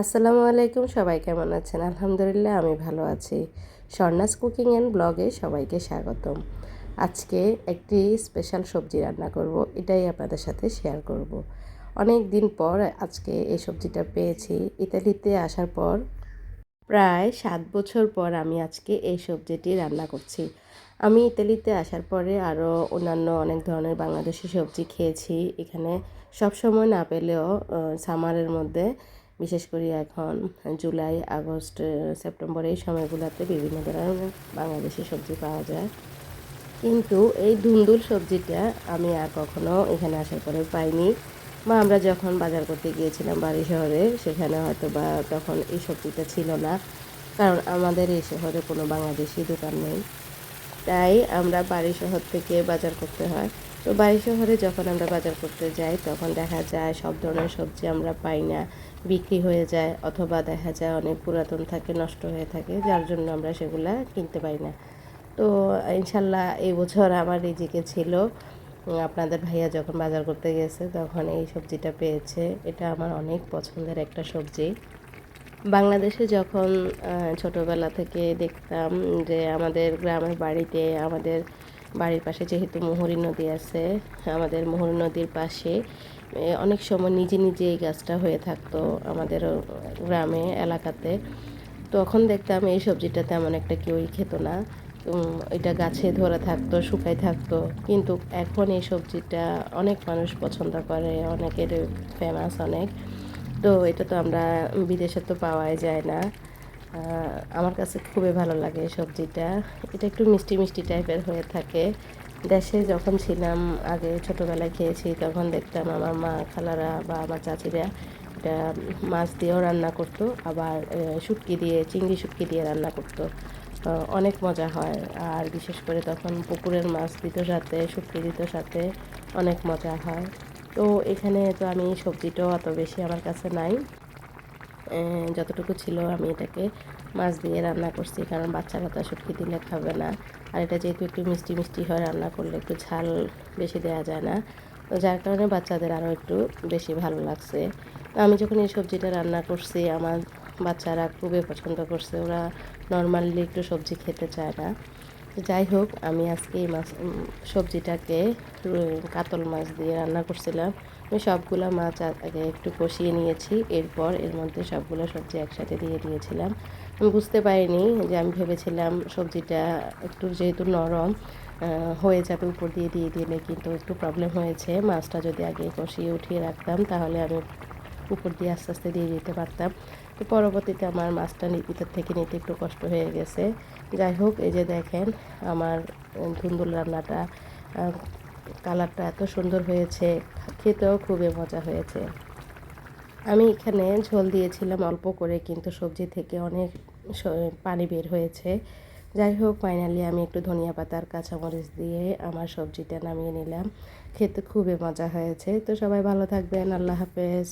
আসসালামু আলাইকুম, সবাই কেমন আছেন? আলহামদুলিল্লাহ, আমি ভালো আছি। স্বর্ণাস কুকিং অ্যান্ড ব্লগে সবাইকে স্বাগতম। আজকে একটি স্পেশাল সবজি রান্না করব, এটাই আপনাদের সাথে শেয়ার করব। অনেক দিন পর আজকে এই সবজিটা পেয়েছি। ইতালিতে আসার পর প্রায় সাত বছর পর আমি আজকে এই সবজিটি রান্না করছি। আমি ইতালিতে আসার পরে আরও অন্যান্য অনেক ধরনের বাংলাদেশি সবজি খেয়েছি। এখানে সব সময় না পেলেও সামারের মধ্যে বিশেষ করে এখন জুলাই, আগস্ট, সেপ্টেম্বর এই সময়গুলোতে বিভিন্ন ধরনের বাংলাদেশি সবজি পাওয়া যায়। কিন্তু এই ধুন্দুল সবজিটা আমি আর কখনো এখানে আসার পরে পাইনি। বা আমরা যখন বাজার করতে গিয়েছিলাম বাড়ি শহরে, সেখানে হয়তো বা তখন এই সবজিটা ছিল না। কারণ আমাদের এই শহরে কোনো বাংলাদেশি দোকান নেই। তাই আমরা বাড়ি শহর থেকে বাজার করতে হয়। তো বাড়ি শহরে যখন আমরা বাজার করতে যাই, তখন দেখা যায় সব ধরনের সবজি আমরা পাই না। বিক্রি হয়ে যায় অথবা দেখা যায় অনেক পুরাতন থাকে, নষ্ট হয়ে থাকে, যার জন্য আমরা সেগুলা কিনতে পাই না। তো ইনশাল্লাহ এই বছর আমার রিজিকে ছিল আপনাদের ভাইয়া যখন বাজার করতে গেছে, তখন এই সবজিটা পেয়েছে। এটা আমার অনেক পছন্দের একটা সবজি। বাংলাদেশে যখন ছোটোবেলা থেকে দেখতাম যে আমাদের গ্রামের বাড়িতে আমাদের বাড়ির পাশে যেহেতু মুহুরী নদী আছে, আমাদের মুহুরী নদীর পাশে অনেক সময় নিজে নিজে এই গাছটা হয়ে থাকতো আমাদের গ্রামে, এলাকাতে। তখন দেখতাম এই সবজিটা তেমন একটা কেউই খেত না। এটা গাছে ধরে থাকতো শুকাই থাকতো। কিন্তু এখন এই সবজিটা অনেক মানুষ পছন্দ করে, অনেকের ফেমাস অনেক। তো এটা তো আমরা বিদেশে তো পাওয়াই যায় না। আমার কাছে খুবই ভালো লাগে সবজিটা। এটা একটু মিষ্টি মিষ্টি টাইপের হয়ে থাকে। দেশে যখন ছিলাম, আগে ছোটোবেলায় খেয়েছি, তখন দেখতাম আমার মা, খালারা বা আমার চাচিরা এটা মাছ দিয়েও রান্না করতো, আবার শুটকি দিয়ে, চিংড়ি শুটকি দিয়ে রান্না করতো। অনেক মজা হয়। আর বিশেষ করে তখন পুকুরের মাছ দিত সাথে, শুটকি দিত সাথে, অনেক মজা হয়। তো এখানে তো আমি সবজিটাও অত বেশি আমার কাছে নাই। যতটুকু ছিল আমি এটাকে মাছ দিয়ে রান্না করছি, কারণ বাচ্চারা তো শুটকি দিলে খাবে না। আর এটা যেহেতু একটু মিষ্টি মিষ্টি হয়, রান্না করলে একটু ঝাল বেশি দেওয়া যায় না। তো যার কারণে বাচ্চাদের আরও একটু বেশি ভালো লাগছে। আমি যখন এই সবজিটা রান্না করছি, আমার বাচ্চারা খুবই পছন্দ করছে। ওরা নর্মালি একটু সবজি খেতে চায় না। যাই হোক, আমি আজকে এই মাছ সবজিটাকে কাতল মাছ দিয়ে রান্না করছিলাম। আমি সবগুলো মাছ আগে একটু কষিয়ে নিয়েছি, এরপর এর মধ্যে সবগুলো সবজি একসাথে দিয়ে দিয়েছিলাম। আমি বুঝতে পারিনি যে আমি ভেবেছিলাম সবজিটা একটু যেহেতু নরম হয়ে যাবে, উপর দিয়ে দিয়ে দিলে কিন্তু একটু প্রবলেম হয়েছে। মাছটা যদি আগে কষিয়ে উঠিয়ে রাখতাম, তাহলে আমি উপর দিয়ে আস্তে আস্তে দিয়ে দিতে পারতাম। তো পরবর্তীতে আমার মাছটা ভিতর থেকে নিতে একটু কষ্ট হয়ে গেছে। যাই হোক, এই যে দেখেন, আমার ধুন্দুল রান্নাটা কালারটা এত সুন্দর হয়েছে, খেতেও খুবই মজা হয়েছে। আমি এখানে ঝোল দিয়েছিলাম অল্প করে, কিন্তু সবজি থেকে অনেক পানি বের হয়েছে। যাই হোক, ফাইনালি আমি একটু ধনিয়া পাতার কাঁচামরিচ দিয়ে আমার সবজিটা নামিয়ে নিলাম। খেতে খুবই মজা হয়েছে। তো সবাই ভালো থাকবেন। আল্লাহ হাফেজ।